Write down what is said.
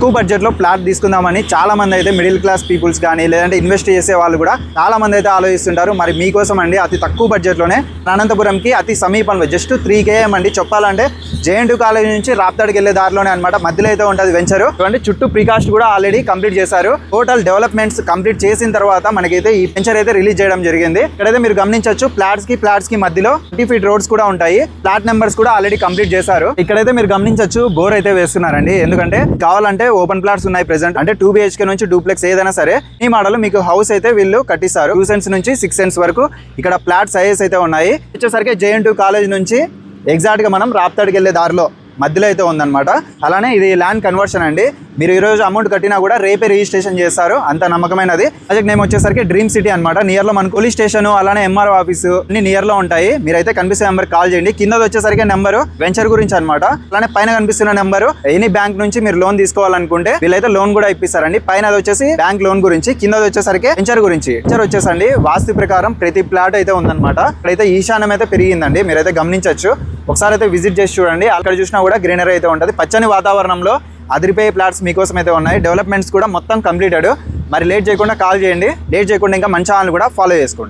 తక్కువ బడ్జెట్లో ప్లాట్ తీసుకుందామని చాలా మంది అయితే మిడిల్ క్లాస్ పీపుల్స్ కానీ లేదంటే ఇన్వెస్ట్ చేసే వాళ్ళు కూడా చాలా మంది అయితే ఆలోచిస్తుంటారు. మరి మీకోసం అండి అతి తక్కువ బడ్జెట్లోనే అనంతపురంకి అతి సమీపంలో జస్ట్ త్రీ కేఎం అండి. చెప్పాలంటే జేఎన్టీ కాలేజ్ నుంచి రాప్తాడికి వెళ్ళే దారిలోనే అనమాట మధ్యలో అయితే ఉంటుంది వెంచర్ అంటే చుట్టూ ప్రికాస్ట్ కూడా ఆల్రెడీ కంప్లీట్ చేశారు. టోటల్ డెవలప్మెంట్స్ కంప్లీట్ చేసిన తర్వాత మనకైతే ఈ వెంచర్ అయితే రిలీజ్ చేయడం జరిగింది. ఇక్కడైతే మీరు గమనించవచ్చు ఫ్లాట్స్కి ఫ్లాట్స్కి మధ్యలో ట్వంటీ ఫీట్ రోడ్స్ కూడా ఉంటాయి. ఫ్లాట్ నెంబర్స్ కూడా ఆల్రెడీ కంప్లీట్ చేశారు. ఇక్కడైతే మీరు గమనించవచ్చు బోర్ అయితే వేస్తున్నారండి. ఎందుకంటే కావాలంటే ఓపెన్ ప్లాట్స్ ఉన్నాయి ప్రెసెంట్ అంటే టూ బిహెచ్కే నుంచి డూప్లెక్స్ ఏదైనా సరే ఈ మోడల్ మీకు హౌస్ అయితే వీళ్ళు కట్టిస్తారు. టూ సెన్స్ నుంచి సిక్స్ సెన్స్ వరకు ఇక్కడ ప్లాట్ సైజెస్ అయితే ఉన్నాయి. వచ్చేసరికి జేఎన్ టూ కాలేజ్ నుంచి ఎగ్జాక్ట్గా మనం రాప్తాడికి వెళ్ళే దారిలో మధ్యలో అయితే ఉందన్నమాట. అలానే ఇది ల్యాండ్ కన్వర్షన్ అండి. మీరు ఈ రోజు అమౌంట్ కట్టినా కూడా రేపే రిజిస్ట్రేషన్ చేస్తారు. అంత నమ్మకమైనది. ప్రాజెక్ట్ నేమ్ వచ్చేసరికి డ్రీమ్ సిటీ అనమాట నియర్లో మన పోలీస్ స్టేషన్ అలానే ఎంఆర్ఓ ఆఫీసు అన్ని నియర్లో ఉంటాయి. మీరైతే కనిపిస్తే నెంబర్ కాల్ చేయండి. కింద వచ్చేసరికి నెంబర్ వెంచర్ గురించి అనమాట అలానే పైన కనిపిస్తున్న నెంబర్ ఎనీ బ్యాంక్ నుంచి మీరు లోన్ తీసుకోవాలనుకుంటే వీళ్ళైతే లోన్ కూడా ఇప్పిస్తారండి. పైన వచ్చేసి బ్యాంక్ లోన్ గురించి కింద వచ్చేసరికి వెంచర్ గురించి. వెంచర్ వచ్చేసండి. వాస్తు ప్రకారం ప్రతి ప్లాట్ అయితే ఉందన్నమాట. ఇక్కడైతే ఈశాన్యం అయితే పెరిగిందండి. మీరైతే గమనించవచ్చు. ఒకసారి అయితే విజిట్ చేసి చూడండి. అక్కడ చూసినా కూడా గ్రీనరీ అయితే ఉంటుంది. పచ్చని వాతావరణంలో అదిరిపోయే ప్లాట్స్ మీకోసం అయితే ఉన్నాయి. డెవలప్మెంట్స్ కూడా మొత్తం కంప్లీటెడ్. మరి లేట్ చేయకుండా కాల్ చేయండి. లేట్ చేయకుండా ఇంకా మంచి ఛానల్ కూడా ఫాలో చేసుకోండి.